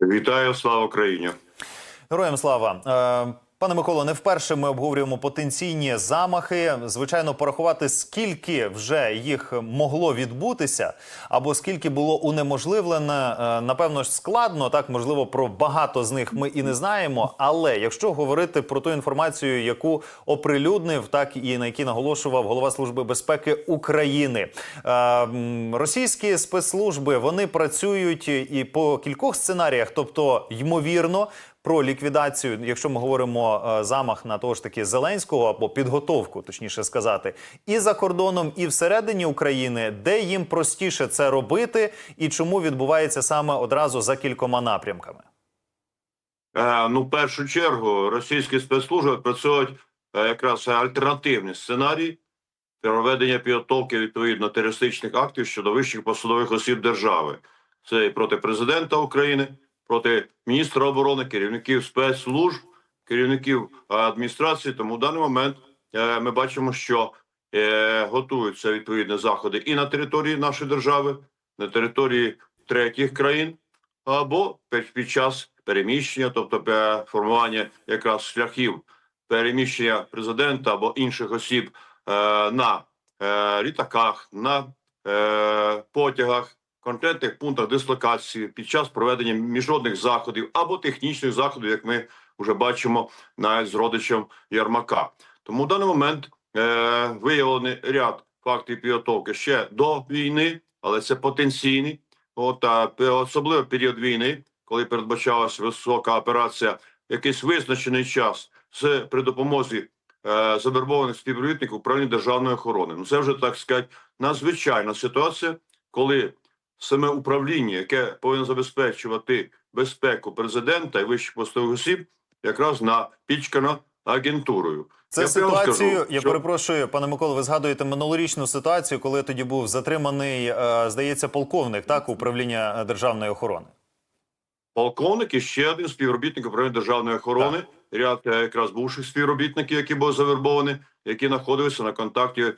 Вітаю, слава Україні! Героям слава. Пане Миколо, не вперше ми обговорюємо потенційні замахи. Звичайно, порахувати, скільки вже їх могло відбутися, або скільки було унеможливлено, е, напевно ж складно. Так можливо, про багато з них ми і не знаємо. Але якщо говорити про ту інформацію, яку оприлюднив, так і на якій наголошував голова служби безпеки України, е, російські спецслужби вони працюють і по кількох сценаріях, тобто ймовірно про ліквідацію, якщо ми говоримо е, замах на того ж таки Зеленського або підготовку, точніше сказати, і за кордоном, і всередині України, де їм простіше це робити, і чому відбувається саме одразу за кількома напрямками. Е, ну, в першу чергу, російські спецслужби працюють е, якраз альтернативний сценарій проведення підготовки відповідно терористичних актів щодо вищих посадових осіб держави. Це і проти президента України, проти міністра оборони, керівників спецслужб, керівників е, адміністрації. Тому в даний момент е, ми бачимо, що е, готуються відповідні заходи і на території нашої держави, на території третіх країн, або під, час переміщення, тобто формування якраз шляхів переміщення президента або інших осіб на літаках, на потягах, конкретних пунктах дислокації під час проведення міжнародних заходів або технічних заходів, як ми вже бачимо навіть з родичем Ярмака. Тому в даний момент е, виявлений ряд фактів підготовки ще до війни, але це потенційний. От а особливо період війни, коли передбачалася висока операція, якийсь визначений час з при допомозі е, завербованих співробітників управління державної охорони. Ну це вже так сказати надзвичайна ситуація, коли саме управління, яке повинно забезпечувати безпеку президента і вищих постових осіб, якраз напічкано агентурою. Це Я ситуацію. скажу, я що- перепрошую, пане Миколо. Ви згадуєте минулорічну ситуацію, коли тоді був затриманий, е, здається, полковник так управління е, державної охорони. Полковник і ще один співробітник управління державної охорони, ряд е, якраз бувших співробітників, які були завербовані, які знаходилися на контакті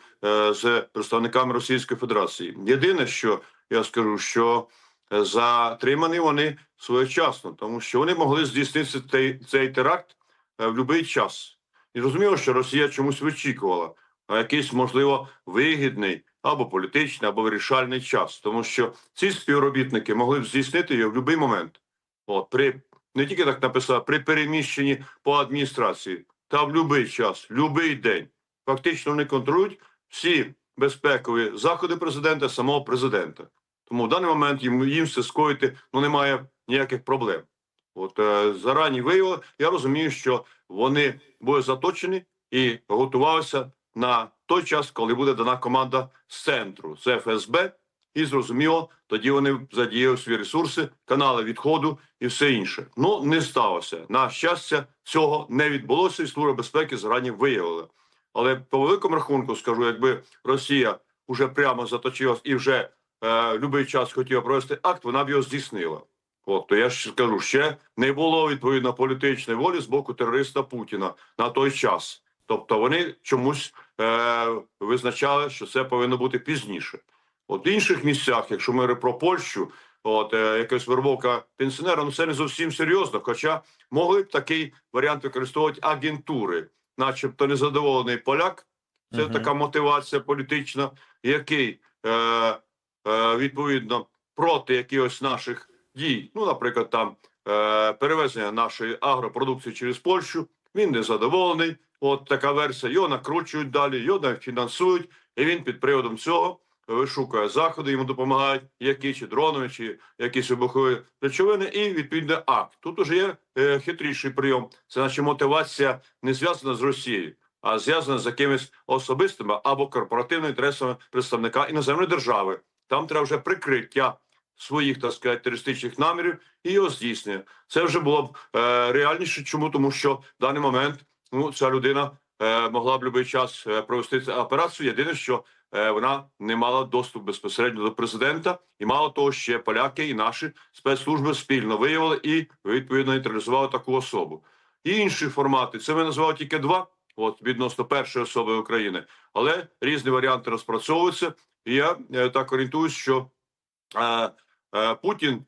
з представниками Російської Федерації. Єдине, що я скажу, що е, затримані вони своєчасно, тому що вони могли здійснити цей, цей теракт е, в будь-який час. І зрозуміло, що Росія чомусь вичікувала якийсь можливо вигідний або політичний, або вирішальний час, тому що ці співробітники могли б здійснити його в будь-який момент. От при не тільки так написав, при переміщенні по адміністрації та в будь-який час, в будь-який день. Фактично вони контролюють всі безпекові заходи президента, самого президента. Тому в даний момент їм, їм це скоїти ну немає ніяких проблем. От е, зарані виявили, я розумію, що вони були заточені і готувалися на той час, коли буде дана команда з центру, з ФСБ, і зрозуміло, тоді вони задіяли свої ресурси, канали відходу і все інше. Ну не сталося. На щастя, цього не відбулося, і служба безпеки зарані виявила. Але по великому рахунку скажу, якби Росія вже прямо заточилась і вже е, будь-який час хотіла провести акт, вона б його здійснила. От то я ж скажу, ще не було відповідно політичної волі з боку терориста Путіна на той час. Тобто вони чомусь е, визначали, що це повинно бути пізніше. От в інших місцях, якщо ми говоримо про Польщу, от е, якась вербовка пенсіонера, ну це не зовсім серйозно. Хоча могли б такий варіант використовувати агентури, начебто незадоволений поляк. Це угу. така мотивація політична, який е, е, відповідно проти якихось наших дій, ну, наприклад, там е, перевезення нашої агропродукції через Польщу. Він незадоволений. От така версія. Його накручують далі, його фінансують, і він під приводом цього вишукує заходи, йому допомагають які чи дронові, чи якісь вибухові речовини, і відповідно акт. Тут уже є е, хитріший прийом. Це наче мотивація не зв'язана з Росією, а зв'язана з якимись особистими або корпоративними інтересами представника іноземної держави. Там треба вже прикриття своїх так сказати, терористичних намірів і його здійснення. Це вже було б е, реальніше. Чому тому, що в даний момент ну ця людина могла б будь-який час е, провести операцію. Єдине, що е, вона не мала доступ безпосередньо до президента, і мало того, ще поляки і наші спецслужби спільно виявили і відповідно нейтралізували таку особу. І інші формати це ми назвали тільки два. От відносно першої особи України, але різні варіанти розпрацьовуються. І я е, так орієнтуюсь, що е, е, Путін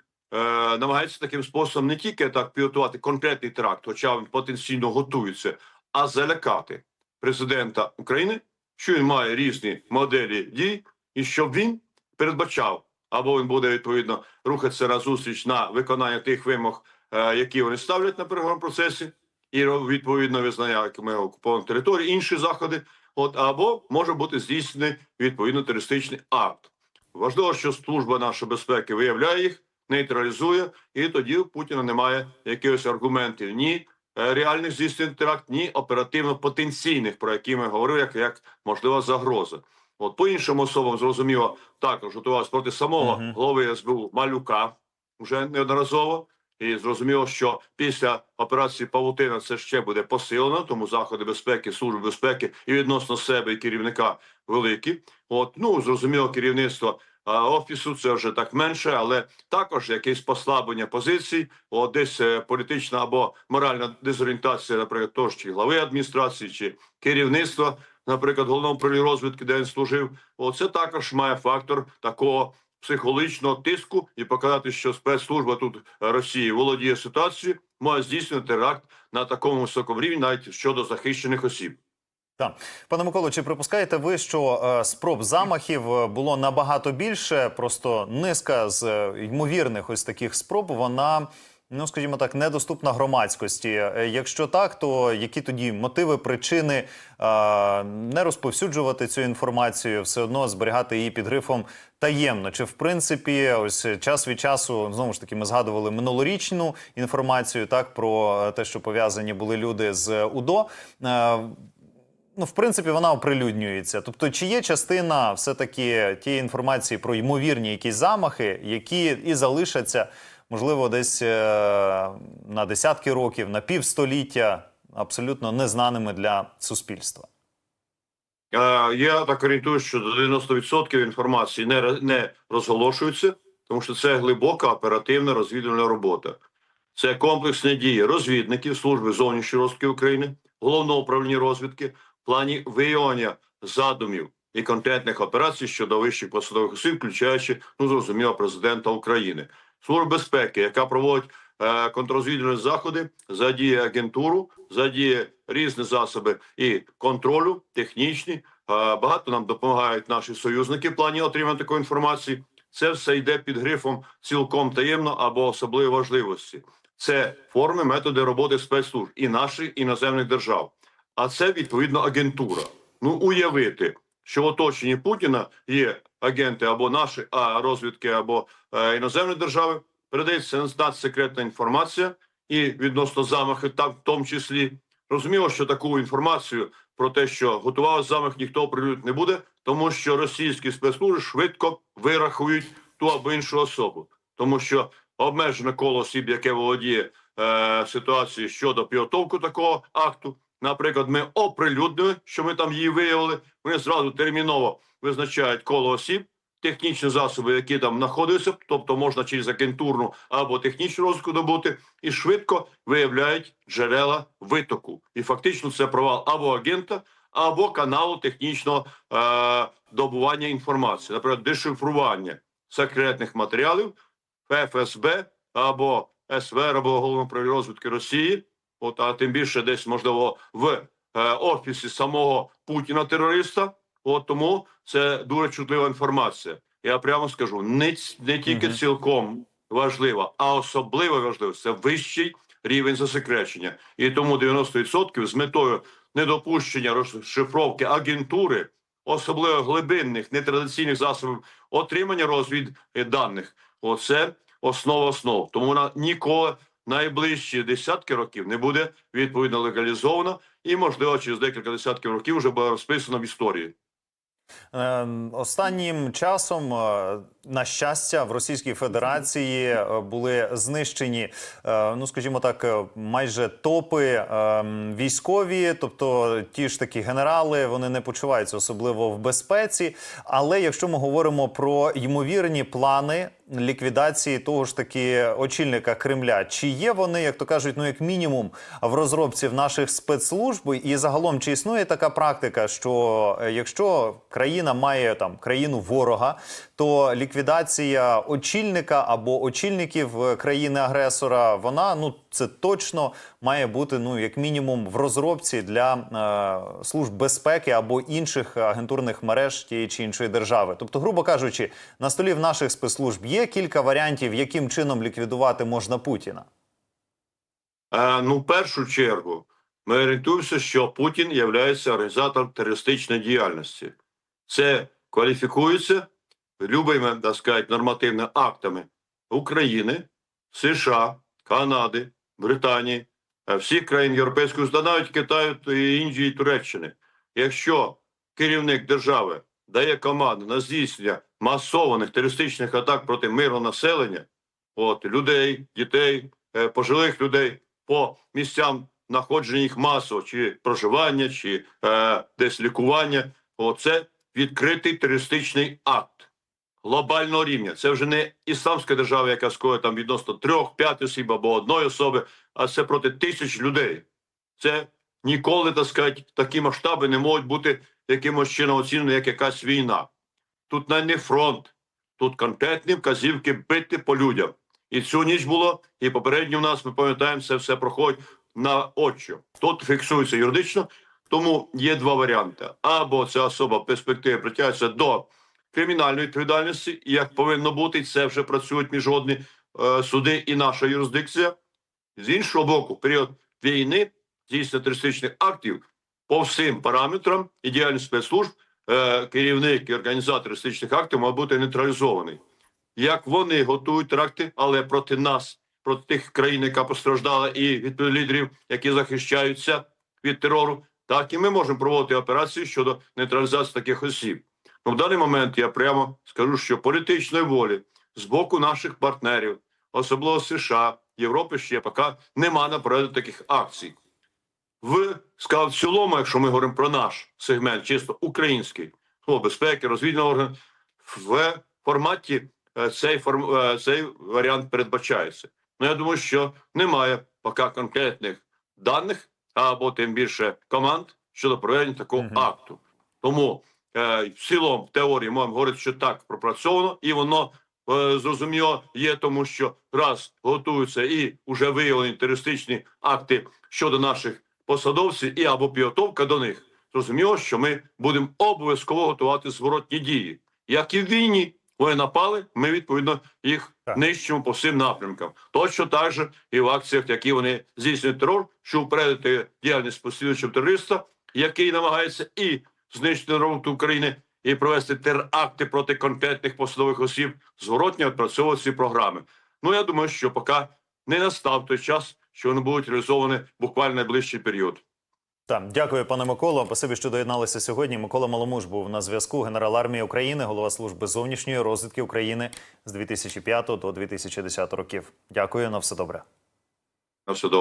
намагається таким способом не тільки так підготувати конкретний теракт, хоча він потенційно готується, а залякати президента України, що він має різні моделі дій, і щоб він передбачав або він буде відповідно рухатися на зустріч на виконання тих вимог, е, які вони ставлять на переговорному процесі, і відповідно визнання як ми окупованої території, інші заходи. От або може бути здійснений відповідно терористичний акт. Важливо, що служба нашої безпеки виявляє їх, нейтралізує, і тоді у Путіна немає якихось аргументів ні реальних здійснень теракт, ні оперативно потенційних, про які ми говорили, як, як можлива загроза. От по іншим особам зрозуміло також готувалися проти самого Мгм. голови СБУ Малюка вже неодноразово. І зрозуміло, що після операції Павутина це ще буде посилено, тому заходи безпеки, служби безпеки і відносно себе і керівника великі. От ну зрозуміло, керівництво офісу це вже так менше, але також якесь послаблення позицій, от десь е, політична або моральна дезорієнтація, наприклад, того ж чи глави адміністрації чи керівництва, наприклад, головного управління розвідки, де він служив. Оце також має фактор такого психологічного тиску і показати, що спецслужба тут Росії володіє ситуацією, має здійснювати теракт на такому високому рівні, навіть щодо захищених осіб. Так, пане Миколо, чи припускаєте ви, що е, спроб замахів е, було набагато більше? Просто низка з е, ймовірних ось таких спроб вона. Ну, скажімо так, недоступна громадськості. Е, Якщо так, то які тоді мотиви, причини е, не розповсюджувати цю інформацію, все одно зберігати її під грифом таємно? Чи в принципі, ось час від часу знову ж таки ми згадували минулорічну інформацію, так про е, те, що пов'язані були люди з УДО. Е, Ну, в принципі, вона оприлюднюється. Тобто, чи є частина все-таки тієї інформації про ймовірні якісь замахи, які і залишаться, можливо, десь е, на десятки років, на півстоліття, абсолютно незнаними для суспільства? Е, Я так орієнтуюся, що до 90% інформації не, не розголошується, тому що це глибока оперативна розвідувальна робота. Це комплексні дії розвідників служби зовнішньої розвідки України, головного управління розвідки плані виявлення задумів і конкретних операцій щодо вищих посадових осіб, включаючи ну зрозуміло президента України, служба безпеки, яка проводить е, контррозвідувальні заходи, задіє агентуру, задіє різні засоби і контролю, технічні. Е, Багато нам допомагають наші союзники в плані отримання такої інформації. Це все йде під грифом цілком таємно або особливої важливості. Це форми, методи роботи спецслужб і наших іноземних держав. А це відповідно агентура. Ну уявити, що в оточенні Путіна є агенти або наші, а розвідки, або е, іноземні держави, передається надсекретна інформація і відносно замахи, там в тому числі. Розуміло, що таку інформацію про те, що готував замах, ніхто оприлюднити не буде, тому що російські спецслужби швидко вирахують ту або іншу особу, тому що обмежене коло осіб, яке володіє е, ситуацією щодо підготовки такого акту. Наприклад, ми оприлюднили, що ми там її виявили. Вони зразу терміново визначають коло осіб, технічні засоби, які там знаходяться, тобто можна через агентурну або технічну розвитку добути, і швидко виявляють джерела витоку. І фактично це провал або агента, або каналу технічного е, добування інформації, наприклад, дешифрування секретних матеріалів ФСБ або СВР, або головного розвідки Росії. От, а тим більше десь можливо в е, офісі самого Путіна терориста. От тому це дуже чутлива інформація. Я прямо скажу, не, не тільки цілком важлива, а особливо важливо це вищий рівень засекречення. І тому 90% з метою недопущення розшифровки агентури, особливо глибинних нетрадиційних засобів отримання розвідданих. Оце основа основ. Тому вона ніколи найближчі десятки років не буде відповідно легалізовано і можливо через декілька десятків років вже буде розписана в історії. Е, Останнім часом, е, на щастя, в Російській Федерації е, були знищені, е, ну скажімо так, е, майже топи військові, тобто ті ж такі генерали, вони не почуваються особливо в безпеці. Але якщо ми говоримо про ймовірні плани ліквідації того ж таки очільника Кремля, чи є вони, як то кажуть, ну як мінімум в розробці в наших спецслужб, і загалом чи існує така практика, що якщо країна має там країну ворога, то ліквідація очільника або очільників е, країни-агресора, вона ну це точно має бути ну як мінімум в розробці для е, служб безпеки або інших агентурних мереж тієї чи іншої держави. Тобто, грубо кажучи, на столі в наших спецслужб є кілька варіантів, яким чином ліквідувати можна Путіна. Е, ну, в першу чергу, ми орієнтуємося, що Путін є організатором терористичної діяльності. Це кваліфікується любими, так сказати, нормативними актами України, США, Канади, Британії, е, всіх країн Європейського Союзу, навіть Китаю, Індії, Туреччини. Якщо керівник держави дає команду на здійснення масованих терористичних атак проти мирного населення, от людей, дітей, е, пожилих людей по місцям знаходження їх масово, чи проживання, чи е, десь лікування, оце відкритий терористичний акт глобального рівня. Це вже не ісламська держава, яка скоює там відносно трьох-п'ять осіб або одної особи, а це проти тисяч людей. Це ніколи, так сказати, такі масштаби не можуть бути якимось чином оцінені, як якась війна. Тут навіть не фронт, тут конкретні вказівки бити по людям. І цю ніч було, і попередньо в нас, ми пам'ятаємо, це все проходить на очі. Тут фіксується юридично, тому є два варіанти. Або ця особа в перспективі притягується до кримінальної відповідальності, як повинно бути, це вже працюють міжнародні е, суди і наша юрисдикція. З іншого боку, в період війни здійснення терористичних актів по всім параметрам і діяльність спецслужб е, керівник і організатор терористичних актів має бути нейтралізований. Як вони готують теракти, але проти нас, проти тих країн, яка постраждала, і від лідерів, які захищаються від терору, так і ми можемо проводити операції щодо нейтралізації таких осіб. Ну, в даний момент я прямо скажу, що політичної волі з боку наших партнерів, особливо США, Європи ще поки нема на проведення таких акцій. В сказав, в цілому, якщо ми говоримо про наш сегмент, чисто український, Служба безпеки, розвідний орган, в форматі е, цей форм е, цей варіант передбачається. Ну я думаю, що немає поки конкретних даних або тим більше команд щодо проведення такого Мгм. акту. Тому в цілому в теорії можемо говорити, що так пропрацьовано, і воно е, зрозуміло є, тому що раз готуються і вже виявлені терористичні акти щодо наших посадовців і або підготовка до них. Зрозуміло, що ми будемо обов'язково готувати зворотні дії. Як і в війні, вони напали, ми відповідно їх Так. нищимо по всім напрямкам. Точно так же і в акціях, які вони здійснюють терор, щоб упередити діяльність послідуючого терориста, який намагається і знищити роботу України, і провести теракти проти конкретних посадових осіб, зворотні відпрацьовувати ці програми. Ну я думаю, що поки не настав той час, що вони будуть реалізовані буквально найближчий період. Так, дякую, пане Миколо. Спасибі, що доєдналися сьогодні. Микола Маломуж був на зв'язку. Генерал армії України, голова служби зовнішньої розвідки України з 2005 до 2010 років. Дякую на все добре. На все добре.